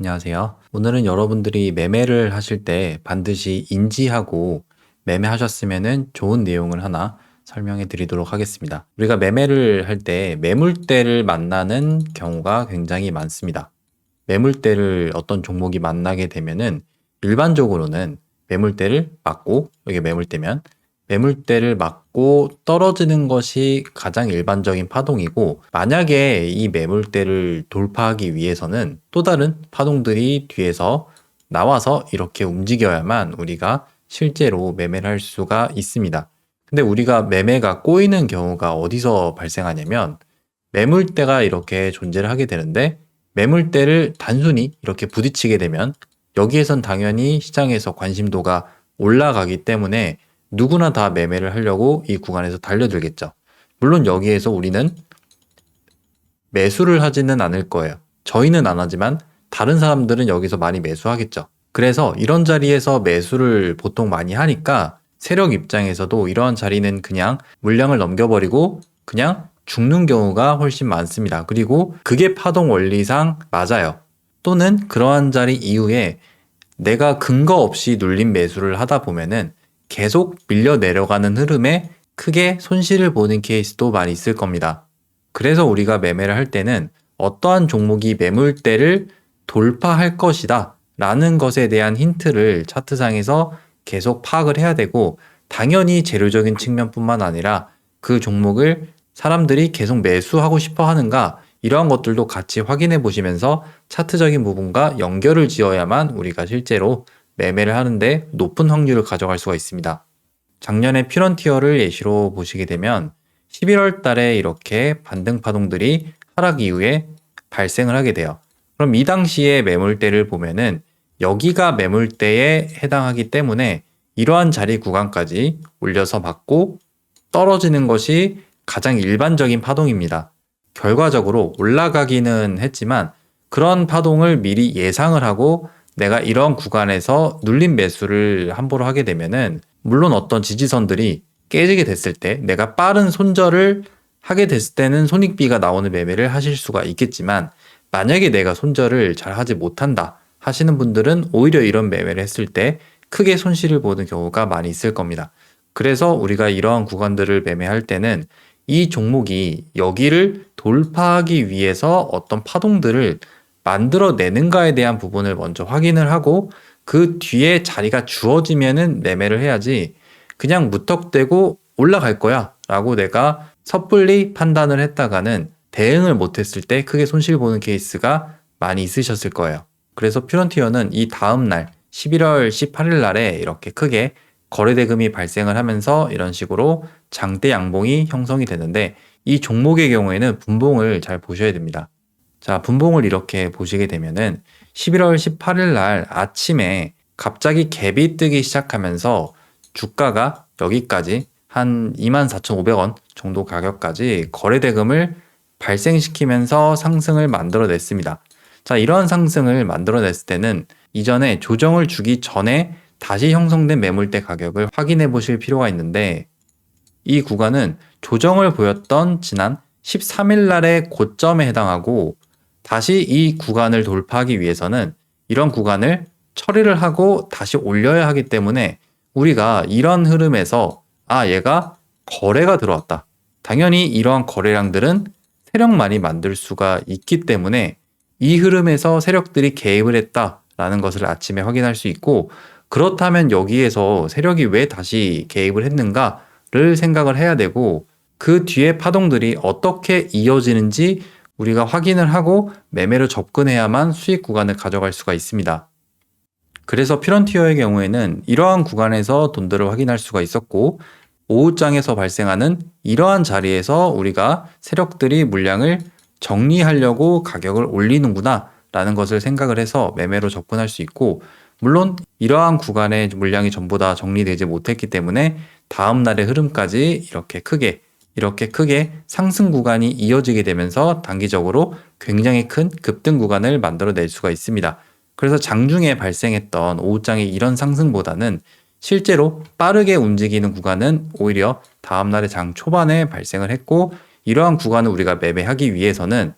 안녕하세요. 오늘은 여러분들이 매매를 하실 때 반드시 인지하고 매매하셨으면 좋은 내용을 하나 설명해 드리도록 하겠습니다. 우리가 매매를 할 때 매물대를 만나는 경우가 굉장히 많습니다. 매물대를 어떤 종목이 만나게 되면은 일반적으로는 매물대를 맞고 여기 매물대면 매물대를 맞고 떨어지는 것이 가장 일반적인 파동이고 만약에 이 매물대를 돌파하기 위해서는 또 다른 파동들이 뒤에서 나와서 이렇게 움직여야만 우리가 실제로 매매를 할 수가 있습니다. 근데 우리가 매매가 꼬이는 경우가 어디서 발생하냐면 매물대가 이렇게 존재를 하게 되는데 매물대를 단순히 이렇게 부딪히게 되면 여기에선 당연히 시장에서 관심도가 올라가기 때문에 누구나 다 매매를 하려고 이 구간에서 달려들겠죠. 물론 여기에서 우리는 매수를 하지는 않을 거예요. 저희는 안 하지만 다른 사람들은 여기서 많이 매수하겠죠. 그래서 이런 자리에서 매수를 보통 많이 하니까 세력 입장에서도 이러한 자리는 그냥 물량을 넘겨버리고 그냥 죽는 경우가 훨씬 많습니다. 그리고 그게 파동 원리상 맞아요. 또는 그러한 자리 이후에 내가 근거 없이 눌린 매수를 하다 보면은 계속 밀려 내려가는 흐름에 크게 손실을 보는 케이스도 많이 있을 겁니다. 그래서 우리가 매매를 할 때는 어떠한 종목이 매물대를 돌파할 것이다 라는 것에 대한 힌트를 차트상에서 계속 파악을 해야 되고 당연히 재료적인 측면뿐만 아니라 그 종목을 사람들이 계속 매수하고 싶어 하는가 이러한 것들도 같이 확인해 보시면서 차트적인 부분과 연결을 지어야만 우리가 실제로 매매를 하는데 높은 확률을 가져갈 수가 있습니다. 작년에 피런티어를 예시로 보시게 되면 11월 달에 이렇게 반등 파동들이 하락 이후에 발생을 하게 돼요. 그럼 이 당시에 매물대를 보면은 여기가 매물대에 해당하기 때문에 이러한 자리 구간까지 올려서 받고 떨어지는 것이 가장 일반적인 파동입니다. 결과적으로 올라가기는 했지만 그런 파동을 미리 예상을 하고 내가 이런 구간에서 눌린 매수를 함부로 하게 되면은 물론 어떤 지지선들이 깨지게 됐을 때 내가 빠른 손절을 하게 됐을 때는 손익비가 나오는 매매를 하실 수가 있겠지만 만약에 내가 손절을 잘 하지 못한다 하시는 분들은 오히려 이런 매매를 했을 때 크게 손실을 보는 경우가 많이 있을 겁니다. 그래서 우리가 이러한 구간들을 매매할 때는 이 종목이 여기를 돌파하기 위해서 어떤 파동들을 만들어내는가에 대한 부분을 먼저 확인을 하고 그 뒤에 자리가 주어지면은 매매를 해야지 그냥 무턱대고 올라갈 거야 라고 내가 섣불리 판단을 했다가는 대응을 못했을 때 크게 손실 보는 케이스가 많이 있으셨을 거예요. 그래서 퓨런티어는 이 다음 날 11월 18일 날에 이렇게 크게 거래대금이 발생을 하면서 이런 식으로 장대 양봉이 형성이 되는데 이 종목의 경우에는 분봉을 잘 보셔야 됩니다. 자, 분봉을 이렇게 보시게 되면은 11월 18일 날 아침에 갑자기 갭이 뜨기 시작하면서 주가가 여기까지 한 24,500원 정도 가격까지 거래대금을 발생시키면서 상승을 만들어냈습니다. 자, 이러한 상승을 만들어냈을 때는 이전에 조정을 주기 전에 다시 형성된 매물대 가격을 확인해 보실 필요가 있는데 이 구간은 조정을 보였던 지난 13일 날의 고점에 해당하고 다시 이 구간을 돌파하기 위해서는 이런 구간을 처리를 하고 다시 올려야 하기 때문에 우리가 이런 흐름에서 아 얘가 거래가 들어왔다. 당연히 이러한 거래량들은 세력만이 만들 수가 있기 때문에 이 흐름에서 세력들이 개입을 했다라는 것을 아침에 확인할 수 있고 그렇다면 여기에서 세력이 왜 다시 개입을 했는가를 생각을 해야 되고 그 뒤에 파동들이 어떻게 이어지는지 우리가 확인을 하고 매매로 접근해야만 수익 구간을 가져갈 수가 있습니다. 그래서 피런티어의 경우에는 이러한 구간에서 돈들을 확인할 수가 있었고 오후장에서 발생하는 이러한 자리에서 우리가 세력들이 물량을 정리하려고 가격을 올리는구나 라는 것을 생각을 해서 매매로 접근할 수 있고 물론 이러한 구간의 물량이 전부 다 정리되지 못했기 때문에 다음 날의 흐름까지 이렇게 크게 이렇게 크게 상승 구간이 이어지게 되면서 단기적으로 굉장히 큰 급등 구간을 만들어낼 수가 있습니다. 그래서 장중에 발생했던 오후장의 이런 상승보다는 실제로 빠르게 움직이는 구간은 오히려 다음날의 장 초반에 발생을 했고 이러한 구간을 우리가 매매하기 위해서는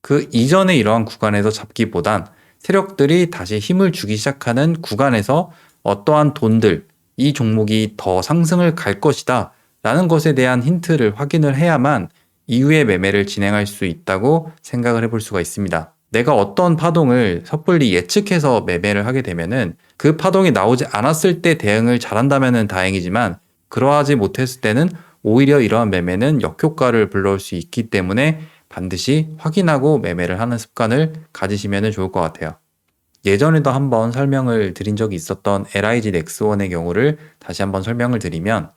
그 이전에 이러한 구간에서 잡기보단 세력들이 다시 힘을 주기 시작하는 구간에서 어떠한 돈들, 이 종목이 더 상승을 갈 것이다 라는 것에 대한 힌트를 확인을 해야만 이후에 매매를 진행할 수 있다고 생각을 해볼 수가 있습니다. 내가 어떤 파동을 섣불리 예측해서 매매를 하게 되면은 그 파동이 나오지 않았을 때 대응을 잘한다면은 다행이지만 그러하지 못했을 때는 오히려 이러한 매매는 역효과를 불러올 수 있기 때문에 반드시 확인하고 매매를 하는 습관을 가지시면 좋을 것 같아요. 예전에도 한번 설명을 드린 적이 있었던 LIG 넥스원의 경우를 다시 한번 설명을 드리면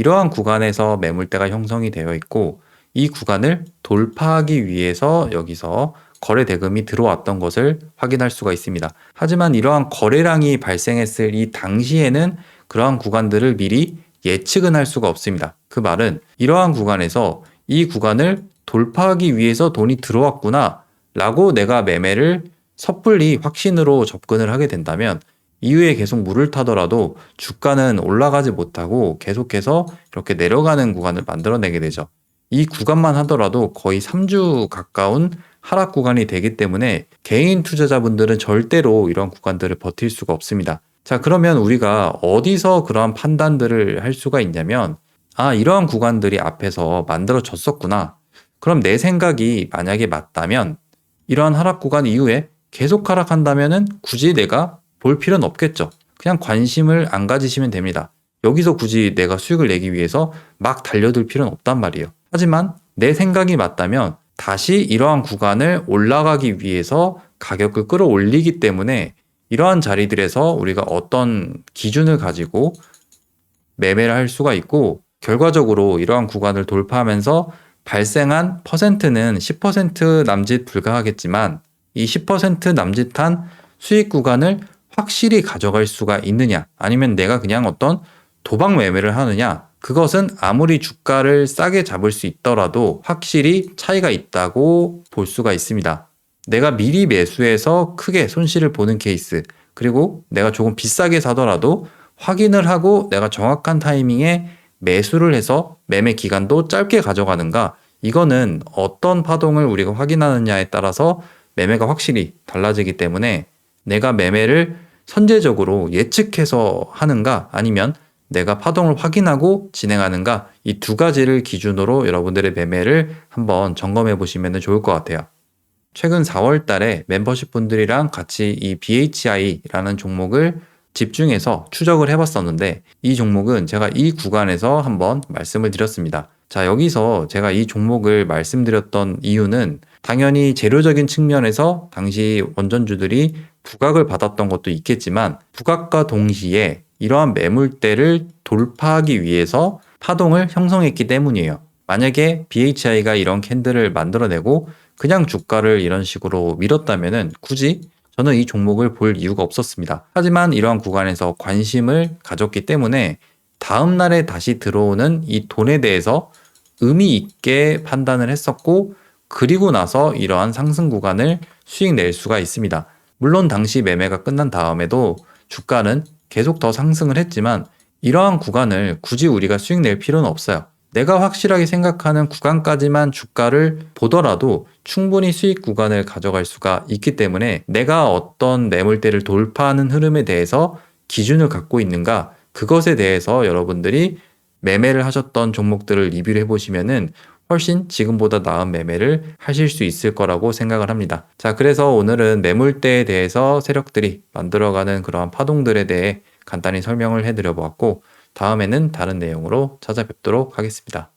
이러한 구간에서 매물대가 형성이 되어 있고 이 구간을 돌파하기 위해서 여기서 거래 대금이 들어왔던 것을 확인할 수가 있습니다. 하지만 이러한 거래량이 발생했을 이 당시에는 그러한 구간들을 미리 예측은 할 수가 없습니다. 그 말은 이러한 구간에서 이 구간을 돌파하기 위해서 돈이 들어왔구나 라고 내가 매매를 섣불리 확신으로 접근을 하게 된다면 이후에 계속 물을 타더라도 주가는 올라가지 못하고 계속해서 이렇게 내려가는 구간을 만들어내게 되죠. 이 구간만 하더라도 거의 3주 가까운 하락 구간이 되기 때문에 개인 투자자분들은 절대로 이런 구간들을 버틸 수가 없습니다. 자, 그러면 우리가 어디서 그러한 판단들을 할 수가 있냐면, 아, 이러한 구간들이 앞에서 만들어졌었구나. 그럼 내 생각이 만약에 맞다면, 이러한 하락 구간 이후에 계속 하락한다면은 굳이 내가 볼 필요는 없겠죠. 그냥 관심을 안 가지시면 됩니다. 여기서 굳이 내가 수익을 내기 위해서 막 달려들 필요는 없단 말이에요. 하지만 내 생각이 맞다면 다시 이러한 구간을 올라가기 위해서 가격을 끌어올리기 때문에 이러한 자리들에서 우리가 어떤 기준을 가지고 매매를 할 수가 있고 결과적으로 이러한 구간을 돌파하면서 발생한 퍼센트는 10% 남짓 불가하겠지만 이 10% 남짓한 수익 구간을 확실히 가져갈 수가 있느냐? 아니면 내가 그냥 어떤 도박 매매를 하느냐? 그것은 아무리 주가를 싸게 잡을 수 있더라도 확실히 차이가 있다고 볼 수가 있습니다. 내가 미리 매수해서 크게 손실을 보는 케이스, 그리고 내가 조금 비싸게 사더라도 확인을 하고 내가 정확한 타이밍에 매수를 해서 매매 기간도 짧게 가져가는가, 이거는 어떤 파동을 우리가 확인하느냐에 따라서 매매가 확실히 달라지기 때문에 내가 매매를 선제적으로 예측해서 하는가 아니면 내가 파동을 확인하고 진행하는가 이 두 가지를 기준으로 여러분들의 매매를 한번 점검해 보시면 좋을 것 같아요. 최근 4월 달에 멤버십 분들이랑 같이 이 BHI라는 종목을 집중해서 추적을 해봤었는데 이 종목은 제가 이 구간에서 한번 말씀을 드렸습니다. 자, 여기서 제가 이 종목을 말씀드렸던 이유는 당연히 재료적인 측면에서 당시 원전주들이 부각을 받았던 것도 있겠지만 부각과 동시에 이러한 매물대를 돌파하기 위해서 파동을 형성했기 때문이에요. 만약에 BHI가 이런 캔들을 만들어내고 그냥 주가를 이런 식으로 밀었다면은 굳이 저는 이 종목을 볼 이유가 없었습니다. 하지만 이러한 구간에서 관심을 가졌기 때문에 다음 날에 다시 들어오는 이 돈에 대해서 의미 있게 판단을 했었고 그리고 나서 이러한 상승 구간을 수익 낼 수가 있습니다. 물론 당시 매매가 끝난 다음에도 주가는 계속 더 상승을 했지만 이러한 구간을 굳이 우리가 수익 낼 필요는 없어요. 내가 확실하게 생각하는 구간까지만 주가를 보더라도 충분히 수익 구간을 가져갈 수가 있기 때문에 내가 어떤 매물대를 돌파하는 흐름에 대해서 기준을 갖고 있는가 그것에 대해서 여러분들이 매매를 하셨던 종목들을 리뷰를 해보시면은 훨씬 지금보다 나은 매매를 하실 수 있을 거라고 생각을 합니다. 자, 그래서 오늘은 매물대에 대해서 세력들이 만들어가는 그러한 파동들에 대해 간단히 설명을 해드려 보았고, 다음에는 다른 내용으로 찾아뵙도록 하겠습니다.